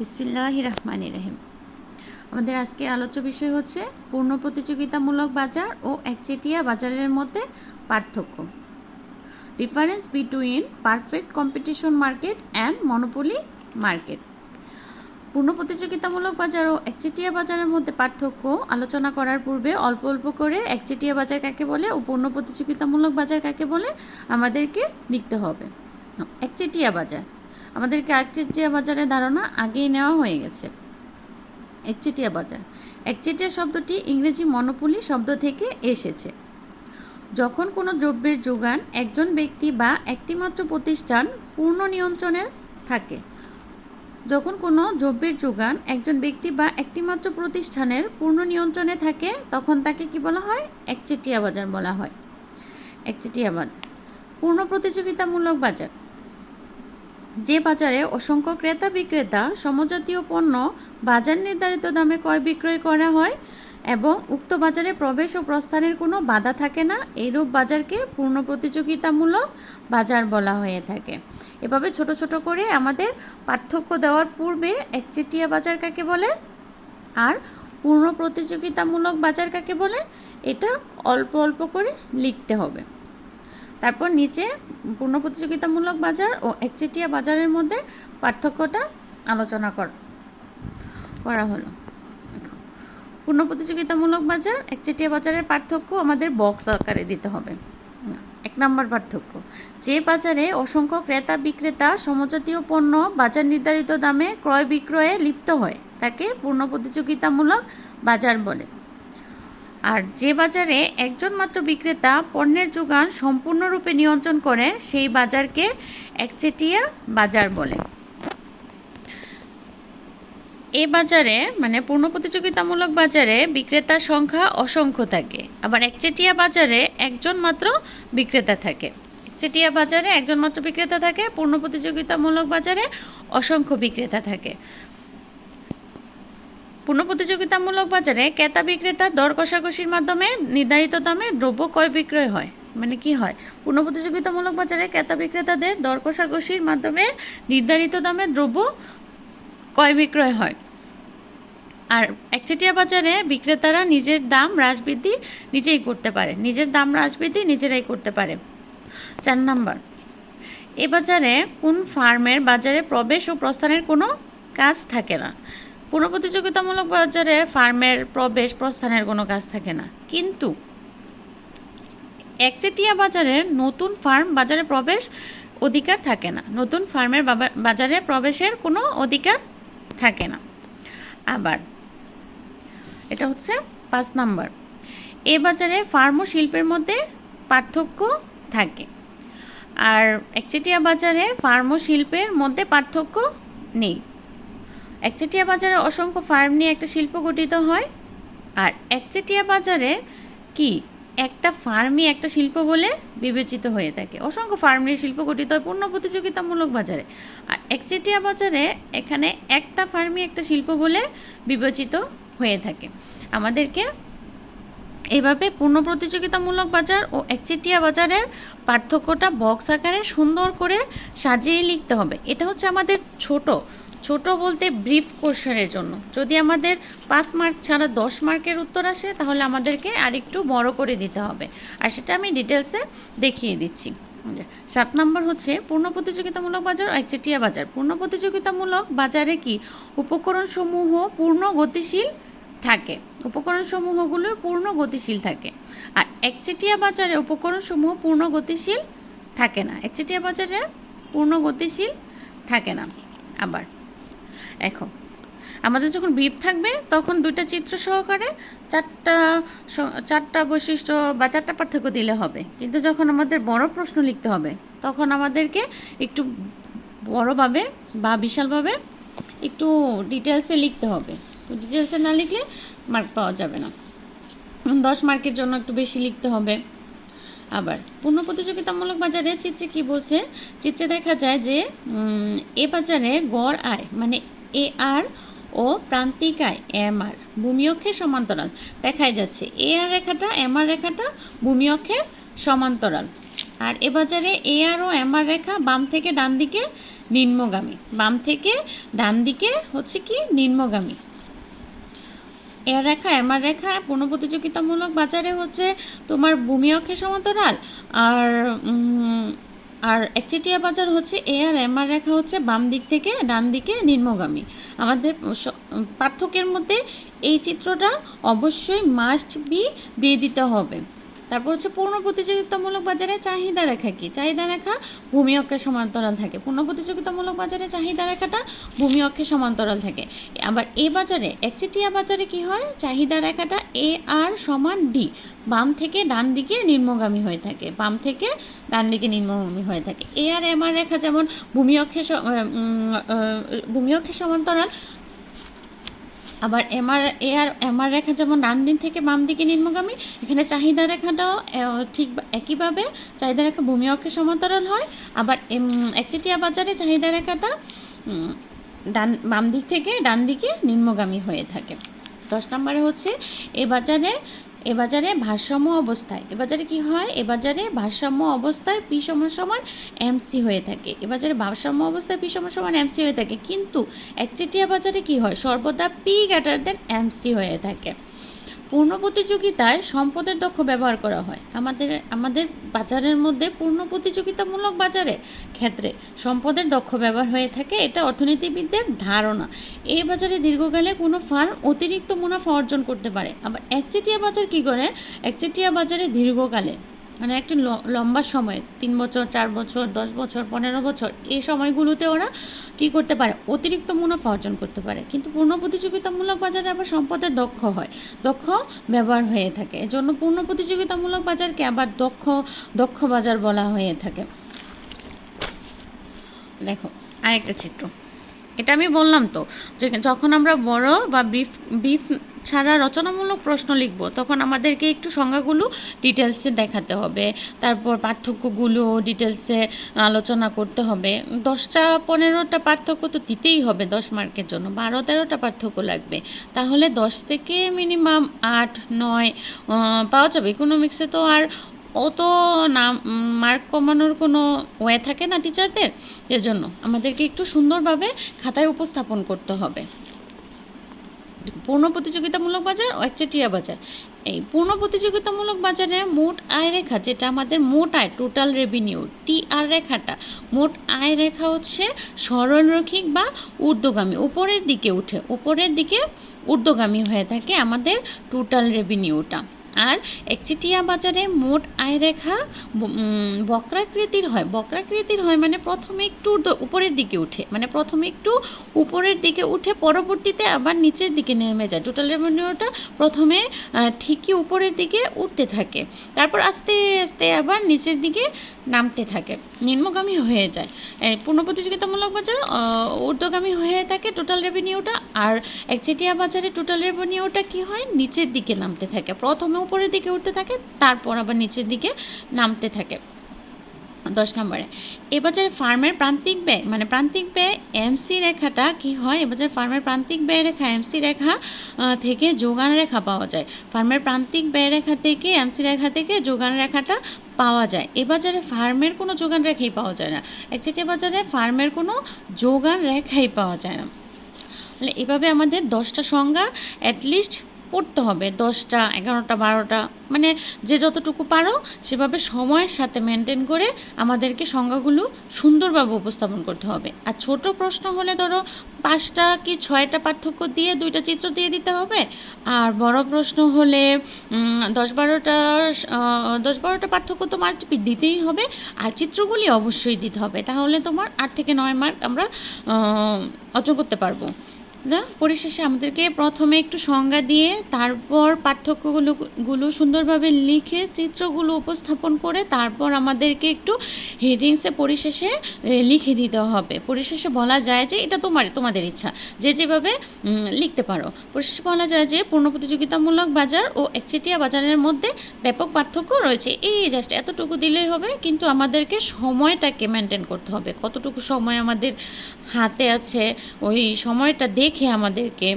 বিসমিল্লাহ রহমান রহিম। আমাদের আজকের আলোচ্য বিষয় হচ্ছে পূর্ণ প্রতিযোগিতামূলক বাজার ও একচেটিয়া বাজারের মধ্যে পার্থক্য। Difference between perfect competition market and monopoly market পূর্ণ প্রতিযোগিতামূলক বাজার ও একচেটিয়া বাজারের মধ্যে পার্থক্য আলোচনা করার পূর্বে অল্প অল্প করে একচেটিয়া বাজার কাকে বলে ও পূর্ণ প্রতিযোগিতামূলক বাজার কাকে বলে আমাদেরকে লিখতে হবে। একচেটিয়া বাজার। আমাদেরকে একচেটিয়া বাজারের ধারণা আগেই নেওয়া হয়ে গেছে। একচেটিয়া বাজার। একচেটিয়া শব্দটি ইংরেজি মনোপলি শব্দ থেকে এসেছে। যখন কোনো দ্রব্যের যোগান একজন ব্যক্তি বা একটিমাত্র প্রতিষ্ঠান পূর্ণ নিয়ন্ত্রণে থাকে, যখন কোনো দ্রব্যের যোগান একজন ব্যক্তি বা একটিমাত্র প্রতিষ্ঠানের পূর্ণ নিয়ন্ত্রণে থাকে, তখন তাকে কি বলা হয়? একচেটিয়া বাজার বলা হয়। একচেটিয়া বাজার। পূর্ণ প্রতিযোগিতামূলক বাজার। যে বাজারে অসংখ্য ক্রেতা বিক্রেতা সমজাতীয় পণ্য বাজার নির্ধারিত দামে ক্রয় বিক্রয় করা হয় এবং উক্ত বাজারে প্রবেশ ও প্রস্থানের কোনো বাধা থাকে না, এইরূপ বাজারকে পূর্ণ প্রতিযোগিতামূলক বাজার বলা হয়ে থাকে। এভাবে ছোট ছোট করে আমাদের পার্থক্য দেওয়ার পূর্বে একচেটিয়া বাজার কাকে বলে আর পূর্ণ প্রতিযোগিতামূলক বাজার কাকে বলে, এটা অল্প অল্প করে লিখতে হবে। তারপর নিচে পূর্ণ প্রতিযোগিতামূলক বাজার ও একচেটিয়া বাজারের মধ্যে পার্থক্যটা আলোচনা কর, করা হলো। পূর্ণ প্রতিযোগিতামূলক বাজার, একচেটিয়া বাজারের পার্থক্য আমাদের বক্স আকারে দিতে হবে। এক নম্বর পার্থক্য, যে বাজারে অসংখ্য ক্রেতা, বিক্রেতা, সমজাতীয় পণ্য বাজার নির্ধারিত দামে ক্রয় বিক্রয়ে লিপ্ত হয়, তাকে পূর্ণ প্রতিযোগিতামূলক বাজার বলে। আর যে বাজারে একজন মাত্র বিক্রেতা পণ্যের যোগান সম্পূর্ণরূপে নিয়ন্ত্রণ করে, সেই বাজারকে একচেটিয়া বাজার বলে। এ বাজারে মানে পূর্ণ প্রতিযোগিতামূলক বাজারে বিক্রেতার সংখ্যা অসংখ্য থাকে। আবার একচেটিয়া বাজারে একজন মাত্র বিক্রেতা থাকে। একচেটিয়া বাজারে একজন মাত্র বিক্রেতা থাকে পূর্ণ প্রতিযোগিতামূলক বাজারে অসংখ্য বিক্রেতা থাকে। পূর্ণ প্রতিযোগিতামূলক বাজারে ক্রেতা বিক্রেতার দর কষাকষির মাধ্যমে নির্ধারিত দামে দ্রব্য ক্রয় বিক্রয় হয়। মানে কি হয়? পূর্ণ প্রতিযোগিতামূলক বাজারে ক্রেতা বিক্রেতাদের দর কষাকষির মাধ্যমে নির্ধারিত দামে দ্রব্য ক্রয় বিক্রয় হয়। আর একচেটিয়া বাজারে বিক্রেতারা নিজের দাম হ্রাস বৃদ্ধি নিজেই করতে পারে। নিজের দাম হ্রাস বৃদ্ধি নিজেরাই করতে পারে। চার নাম্বার, এ বাজারে কোন ফার্মের বাজারে প্রবেশ ও প্রস্থানের কোনো কাজ থাকে না। পুরো প্রতিযোগিতামূলক বাজারে ফার্মের প্রবেশ প্রস্থানের কোনো কাজ থাকে না। কিন্তু একচেটিয়া বাজারে নতুন ফার্ম বাজারে প্রবেশ অধিকার থাকে না। নতুন ফার্মের বাজারে প্রবেশের কোনো অধিকার থাকে না। আবার এটা হচ্ছে পাঁচ নাম্বার। এ বাজারে ফার্ম ও শিল্পের মধ্যে পার্থক্য থাকে। আর একচেটিয়া বাজারে ফার্ম ও শিল্পের মধ্যে পার্থক্য নেই। একচেটিয়া বাজারে অসংখ্য ফার্ম নিয়ে একটা শিল্প গঠিত হয়? আর একচেটিয়া বাজারে কি একটা ফার্মই একটা শিল্প বলে বিবেচিত হয়ে থাকে? অসংখ্য ফার্ম নিয়ে শিল্প গঠিত হয় পূর্ণ প্রতিযোগিতামূলক বাজারে। আর একচেটিয়া বাজারে এখানে একটা ফার্মই একটা শিল্প বলে বিবেচিত হয়ে থাকে। আমাদেরকে এভাবে পূর্ণ প্রতিযোগিতামূলক বাজার ও একচেটিয়া বাজারের পার্থক্যটা বক্স আকারে সুন্দর করে সাজিয়ে লিখতে হবে। এটা হচ্ছে আমাদের ছোট ছোট বলতে ব্রিফ কোশ্চেনের জন্য। যদি আমাদের পাঁচ মার্ক ছাড়া দশ মার্কের উত্তর আসে, তাহলে আমাদেরকে আরেকটু বড় করে দিতে হবে। আর সেটা আমি ডিটেলসে দেখিয়ে দিচ্ছি। সাত নম্বর হচ্ছে, পূর্ণ প্রতিযোগিতামূলক বাজার একচেটিয়া বাজার। পূর্ণ প্রতিযোগিতামূলক বাজারে কি উপকরণসমূহ পূর্ণ গতিশীল থাকে? উপকরণসমূহগুলো পূর্ণ গতিশীল থাকে। আর একচেটিয়া বাজারে উপকরণসমূহ পূর্ণ গতিশীল থাকে না। একচেটিয়া বাজারে পূর্ণ গতিশীল থাকে না। আবার এখন আমাদের যখন ব্রিফ থাকবে, তখন দুইটা চিত্র সহকারে চারটা চারটা বৈশিষ্ট্য বা চারটা পার্থক্য দিলে হবে। কিন্তু যখন আমাদের বড় প্রশ্ন লিখতে হবে, তখন আমাদেরকে একটু বড়োভাবে বা বিশালভাবে একটু ডিটেলসে লিখতে হবে। ডিটেলসে না লিখলে মার্ক পাওয়া যাবে না। দশ মার্কের জন্য একটু বেশি লিখতে হবে। আবার পূর্ণ প্রতিযোগিতামূলক বাজারে চিত্রে কি বলছে? চিত্রে দেখা যায় যে এ বাজারে গড় আয় মানে এ আর ও প্রান্তিকায় এম আর ভূমি অক্ষের সমান্তরাল। দেখাই যাচ্ছে, এ আর রেখাটা, এম আর রেখাটা ভূমি অক্ষের সমান্তরাল। আর এ বাজারে এ আর ও এম আর রেখা বাম থেকে ডান দিকে নিম্নগামী। বাম থেকে ডান দিকে হচ্ছে কি নিম্নগামী। এর রেখা এমআর রেখা পূর্ণ প্রতিযোগিতামূলক বাজারে হচ্ছে তোমার ভূমি অক্ষের সমান্তরাল আর আর একচেটিয়া বাজার হচ্ছে এ আর এম আর রেখা হচ্ছে বাম দিক থেকে ডান দিকে নিম্নগামী। আমাদের পার্থক্যের মধ্যে এই চিত্রটা অবশ্যই মাস্ট বি দিয়ে দিতে হবে। তারপর হচ্ছে পূর্ণ প্রতিযোগিতামূলক বাজারে চাহিদা রেখা কি? চাহিদা রেখা ভূমি অক্ষের সমান্তরাল থাকে। পূর্ণ প্রতিযোগিতামূলক বাজারে চাহিদা রেখাটা ভূমি অক্ষের সমান্তরাল থাকে। আবার এ বাজারে, একচেটিয়া বাজারে কি হয়? চাহিদা রেখাটা এ আর সমান ডি। বাম থেকে ডান দিকে নিম্নগামী হয়ে থাকে। বাম থেকে ডান দিকে নিম্নগামী হয়ে থাকে। এ আর এম আর রেখা যেমন ভূমি অক্ষের ভূমি অক্ষের সমান্তরাল আবার এমআর এ আর এমআর রেখা যেমন ডান দিন থেকে বাম দিকে নিম্নগামী, এখানে চাহিদা রেখাটাও ঠিক একইভাবে চাহিদা রেখা ভূমি অক্ষের সমান্তরাল হয়। আবার একচেটিয়া বাজারে চাহিদা রেখাটা ডান, বাম দিক থেকে ডান দিকে নিম্নগামী হয়ে থাকে। দশ নম্বরে হচ্ছে এ বাজারে এ বাজারে ভারসাম্য অবস্থায়। এবাজারে বাজারে কি হয়? এবাজারে ভারসাম্য অবস্থায় পি সমান সমান এমসি হয়ে থাকে। এবাজারে ভারসাম্য অবস্থায় পি সমান সমান এমসি হয়ে থাকে। কিন্তু একচেটিয়া বাজারে কি হয়? সর্বদা পি গ্রেটার দেন এমসি হয়ে থাকে। পূর্ণ প্রতিযোগিতায় সম্পদের দক্ষ ব্যবহার করা হয়। আমাদের আমাদের বাজারের মধ্যে পূর্ণ প্রতিযোগিতামূলক বাজারে ক্ষেত্রে সম্পদের দক্ষ ব্যবহার হয়ে থাকে। এটা অর্থনীতিবিদদের ধারণা। এই বাজারে দীর্ঘকালে কোনো ফার্ম অতিরিক্ত মুনাফা অর্জন করতে পারে। আবার একচেটিয়া বাজার কী করে? একচেটিয়া বাজারে দীর্ঘকালে মানে একটা লম্বা সময়, তিন বছর, চার বছর, দশ বছর, পনেরো বছর, এই সময়গুলোতে ওরা কি করতে পারে? অতিরিক্ত মুনাফা অর্জন করতে পারে। কিন্তু পূর্ণ প্রতিযোগিতামূলক বাজারে আবার সম্পদের দক্ষ হয়। দক্ষ ব্যবহার হয়ে থাকে। এজন্য পূর্ণ প্রতিযোগিতামূলক বাজারকে আবার দক্ষ দক্ষ বাজার বলা হয়ে থাকে। দেখো, আরেকটা চিত্র। এটা আমি বললাম তো, যে যখন আমরা বড় বা ব্রিফ ব্রিফ ছাড়া রচনামূলক প্রশ্ন লিখব, তখন আমাদেরকে একটু সংজ্ঞাগুলো ডিটেলসে দেখাতে হবে। তারপর পার্থক্যগুলো ডিটেলসে আলোচনা করতে হবে। দশটা পনেরোটা পার্থক্য তো দিতেই হবে দশ মার্কের জন্য, বারো তেরোটা পার্থক্য লাগবে। তাহলে দশ থেকে মিনিমাম আট, নয় পাওয়া যাবে। ইকোনমিক্সে তো আর অত নাম মার্ক কমানোর কোনো ওয়ে থাকে না টিচারদের এজন্য আমাদেরকে একটু সুন্দরভাবে খাতায় উপস্থাপন করতে হবে। পূর্ণ প্রতিযোগিতামূলক বাজার ও একচেটিয়া বাজার। এই পূর্ণ প্রতিযোগিতামূলক বাজারে মোট আয় রেখা, যেটা আমাদের মোট আয় টোটাল রেভিনিউ টি আর রেখাটা, মোট আয় রেখা হচ্ছে সরলরৈখিক বা ঊর্ধ্বগামী, উপরের দিকে উঠে, উপরের দিকে ঊর্ধ্বগামী হয়ে থাকে আমাদের টোটাল রেভিনিউটা আর একচেটিয়া বাজারে মোট আয় রেখা বক্রাকৃতির হয়। বক্রাকৃতির হয় মানে প্রথমে একটু উপরের দিকে উঠে। মানে প্রথমে একটু উপরের দিকে উঠে পরবর্তীতে আবার নিচের দিকে নেমে যায়। টোটাল রেভিনিউটা প্রথমে ঠিকই উপরের দিকে উঠতে থাকে। তারপর আস্তে আস্তে আবার নিচের দিকে নামতে থাকে। নিম্নগামী হয়ে যায়। পূর্ণ প্রতিযোগিতামূলক বাজার ঊর্ধ্বগামী হয়ে থাকে টোটাল রেভিনিউটা আর একচেটিয়া বাজারে টোটাল রেভিনিউটা কি হয়? নিচের দিকে নামতে থাকে। প্রথমে উপরের দিকে উঠতে থাকে, তারপর আবার নিচের দিকে নামতে থাকে। দশ নম্বরে। এবাজার ফার্মের প্রান্তিক ব্যয় মানে প্রান্তিক ব্যয় এমসি রেখাটা কি হয়? এবাজার ফার্মের প্রান্তিক ব্যয় রেখা এমসি রেখা থেকে যোগান রেখা পাওয়া যায়। ফার্মের প্রান্তিক ব্যয় রেখা থেকে এমসি রেখা থেকে যোগান রেখাটা পাওয়া যায়। এ বাজারে ফার্মের কোনো যোগান রেখাই পাওয়া যায় না। একচেটিয়া বাজারে ফার্মের কোনো যোগান রেখাই পাওয়া যায় না। এভাবে আমাদের দশটা সংজ্ঞা অ্যাটলিস্ট পড়তে হবে, দশটা, এগারোটা, বারোটা মানে যে যতটুকু পারো সেভাবে সময়ের সাথে মেনটেন করে আমাদেরকে সংজ্ঞাগুলো সুন্দরভাবে উপস্থাপন করতে হবে। আর ছোট প্রশ্ন হলে ধরো পাঁচটা কি ছয়টা পার্থক্য দিয়ে দুইটা চিত্র দিয়ে দিতে হবে? আর বড় প্রশ্ন হলে দশ বারোটা দশ বারোটা পার্থক্য তো মার্ক দিতেই হবে। আর চিত্রগুলি অবশ্যই দিতে হবে, তাহলে তোমার আট থেকে নয় মার্ক আমরা অর্জন করতে পারব। না, পরিশেষে আমাদেরকে প্রথমে একটু সংজ্ঞা দিয়ে তারপর পার্থক্যগুলো, গুলো সুন্দরভাবে লিখে চিত্রগুলো উপস্থাপন করে তারপর আমাদেরকে একটু হেডিংসে পরিশেষে লিখে দিতে হবে। পরিশেষে বলা যায় যে এটা তোমার তোমাদের ইচ্ছা। যে যেভাবে লিখতে পারো। পরিশেষে বলা যায় যে পূর্ণ প্রতিযোগিতামূলক বাজার ও একচেটিয়া বাজারের মধ্যে ব্যাপক পার্থক্য রয়েছে। এই জাস্ট এতটুকু দিলেই হবে, কিন্তু আমাদেরকে সময়টাকে মেনটেন করতে হবে। কতটুকু সময় আমাদের হাতে আছে, ওই সময়টা দেখে দেখে আমাদেরকে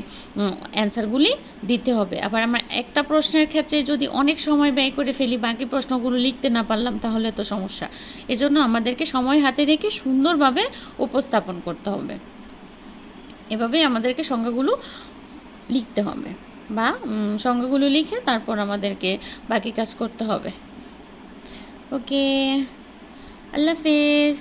অ্যান্সারগুলি দিতে হবে। আবার আমার একটা প্রশ্নের ক্ষেত্রে যদি অনেক সময় ব্যয় করে ফেলি, বাকি প্রশ্নগুলো লিখতে না পারলাম, তাহলে তো সমস্যা। এজন্য আমাদেরকে সময় হাতে রেখে সুন্দরভাবে উপস্থাপন করতে হবে। এভাবেই আমাদেরকে সংখ্যাগুলো লিখতে হবে বা সংখ্যাগুলো লিখে তারপর আমাদেরকে বাকি কাজ করতে হবে। ওকে, আল্লাহ হাফেজ।